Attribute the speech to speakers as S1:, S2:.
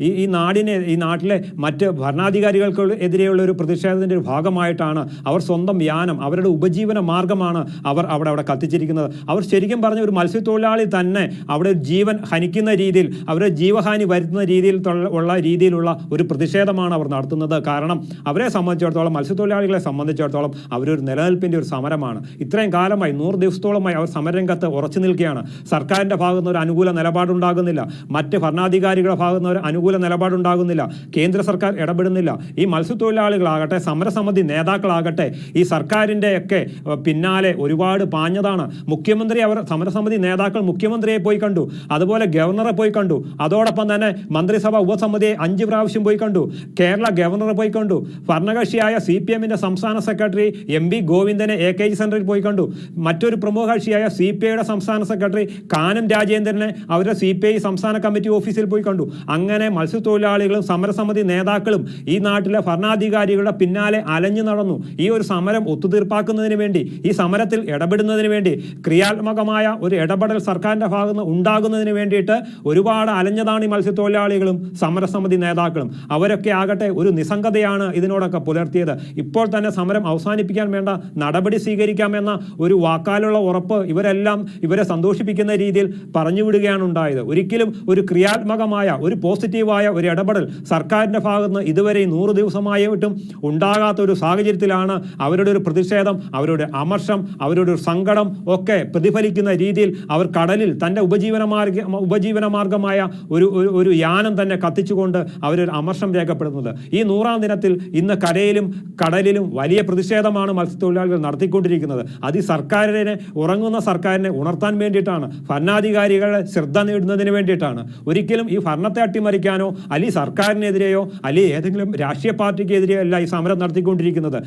S1: ഈ ഈ നാടിനെ ഈ നാട്ടിലെ മറ്റ് ഭരണാധികാരികൾക്ക് എതിരെയുള്ള ഒരു പ്രതിഷേധത്തിന്റെ ഒരു ഭാഗമായിട്ടാണ് അവർ സ്വന്തം യാനം അവരുടെ ഉപജീവന മാർഗമാണ് അവർ അവിടെ അവിടെ കത്തിച്ചിരിക്കുന്നത്. അവർ ശരിക്കും പറഞ്ഞ ഒരു മത്സ്യത്തൊഴിലാളി തന്നെ അവിടെ ജീവൻ ഹനിക്കുന്ന രീതിയിൽ അവരുടെ ജീവഹാനി വരുത്തുന്ന രീതിയിൽ ഉള്ള രീതിയിലുള്ള ഒരു പ്രതിഷേധമാണ് അവർ നടത്തുന്നത്. കാരണം അവരെ സംബന്ധിച്ചിടത്തോളം മത്സ്യത്തൊഴിലാളികളെ സംബന്ധിച്ചിടത്തോളം അവരൊരു നിലനിൽപ്പിന്റെ ഒരു സമരമാണ്. ഇത്രയും കാലമായി നൂറ് ദിവസത്തോളമായി അവർ സമരരംഗത്ത് ഉറച്ചു നിൽക്കുകയാണ്. സർക്കാരിന്റെ ഭാഗത്തുനിന്ന് ഒരു അനുകൂല നിലപാടുണ്ടാകുന്നില്ല. മറ്റ് ഭരണാധികാരികളുടെ ഭാഗത്തുനിന്ന് ഒരു അനുകൂല നിലപാടുണ്ടാകുന്നില്ല. കേന്ദ്ര സർക്കാർ ഇടപെടുന്നില്ല. ഈ മത്സ്യത്തൊഴിലാളികളാകട്ടെ സമരസമിതി നേതാക്കളാകട്ടെ ഈ സർക്കാരിന്റെ ഒക്കെ പിന്നാലെ ഒരുപാട് പാഞ്ഞതാണ്. മുഖ്യമന്ത്രി അവർ സമരസമിതി നേതാക്കൾ മുഖ്യമന്ത്രിയെ പോയി കണ്ടു. അതുപോലെ ഗവർണറെ പോയി കണ്ടു. അതോടൊപ്പം തന്നെ മന്ത്രിസഭ ഉപസമിതിയെ അഞ്ച് പ്രാവശ്യം പോയി കണ്ടു. കേരള ഗവർണറെ പോയി കണ്ടു. ഭരണകക്ഷിയായ സി പി എമ്മിന്റെ സംസ്ഥാന സെക്രട്ടറി എം വി ഗോവിന്ദനെ എ കെ ജി സെന്ററിൽ പോയി കണ്ടു. മറ്റൊരു പ്രമുഖ കക്ഷിയായ സി പി ഐയുടെ സംസ്ഥാന സെക്രട്ടറി കാനം രാജേന്ദ്രനെ അവരുടെ സി പി ഐ സംസ്ഥാന കമ്മിറ്റി ഓഫീസിൽ പോയി കണ്ടു. അങ്ങനെ മത്സ്യത്തൊഴിലാളികളും സമരസമിതി നേതാക്കളും ഈ നാട്ടിലെ ഭരണാധികാരികളുടെ പിന്നാലെ അലഞ്ഞു നടന്നു. ഈ ഒരു സമരം ഒത്തുതീർപ്പാക്കുന്നതിന് വേണ്ടി ഈ സമരത്തിൽ ഇടപെടുന്നതിന് വേണ്ടി ക്രിയാത്മകമായ ഒരു ഇടപെടൽ സർക്കാരിന്റെ ഭാഗത്ത് ഉണ്ടാകുന്നതിന് വേണ്ടിയിട്ട് ഒരുപാട് അലഞ്ഞതാണ് ഈ മത്സ്യത്തൊഴിലാളികളും സമരസമിതി നേതാക്കളും. അവരൊക്കെ ആകട്ടെ ഒരു നിസ്സംഗതയാണ് ഇതിനോടൊക്കെ പുലർത്തിയത്. ഇപ്പോൾ തന്നെ സമരം അവസാനിപ്പിക്കാൻ വേണ്ട നടപടി സ്വീകരിക്കാമെന്ന ഒരു വാക്കാലുള്ള ഉറപ്പ് ഇവരെല്ലാം ഇവരെ സന്തോഷിപ്പിക്കുന്ന രീതിയിൽ പറഞ്ഞുവിടുകയാണ് ഉണ്ടായത്. ഒരിക്കലും ഒരു ക്രിയാത്മകമായ ഒരു പോസിറ്റീവായ ഒരു ഇടപെടൽ സർക്കാരിന്റെ ഭാഗത്ത് നിന്ന് ഇതുവരെ നൂറ് ദിവസമായിട്ടും ഉണ്ടാകാത്ത ഒരു സാഹചര്യത്തിലാണ് അവരുടെ ഒരു പ്രതിഷേധം അവരുടെ അമർഷം അവരുടെ ഒരു സങ്കടം ഒക്കെ പ്രതിഫലിക്കുന്ന രീതിയിൽ അവർ കടലിൽ തന്റെ ഉപജീവന മാർഗ ഉപജീവന മാർഗമായ ഒരു ഒരു- യാനം തന്നെ കത്തിച്ചുകൊണ്ട് അവരൊരു അമർഷം രേഖപ്പെടുന്നത് ഈ നൂറാം ദിനത്തിൽ ഇന്ന് കരയിലും കടലിലും വലിയ പ്രതിഷേധമാണ് മത്സ്യത്തൊഴിലാളികൾ നടത്തിക്കൊണ്ടിരിക്കുന്നത്. അത് ഈ സർക്കാരിനെ ഉറങ്ങുന്ന സർക്കാരിനെ ഉണർത്താൻ വേണ്ടിയിട്ടാണ്. ഭരണാധികാരികളെ ശ്രദ്ധ നേടുന്നതിന് വേണ്ടിയിട്ടാണ്. ഒരിക്കലും ഈ ഭരണത്തെ അട്ടിമറിക്കാനോ അല്ലെങ്കിൽ സർക്കാരിനെതിരെയോ അല്ലെങ്കിൽ ഏതെങ്കിലും രാഷ്ട്രീയ പാർട്ടിക്കെതിരെയോ അല്ല ഈ സമരം നടത്തിക്കൊണ്ടിരിക്കുന്നത്.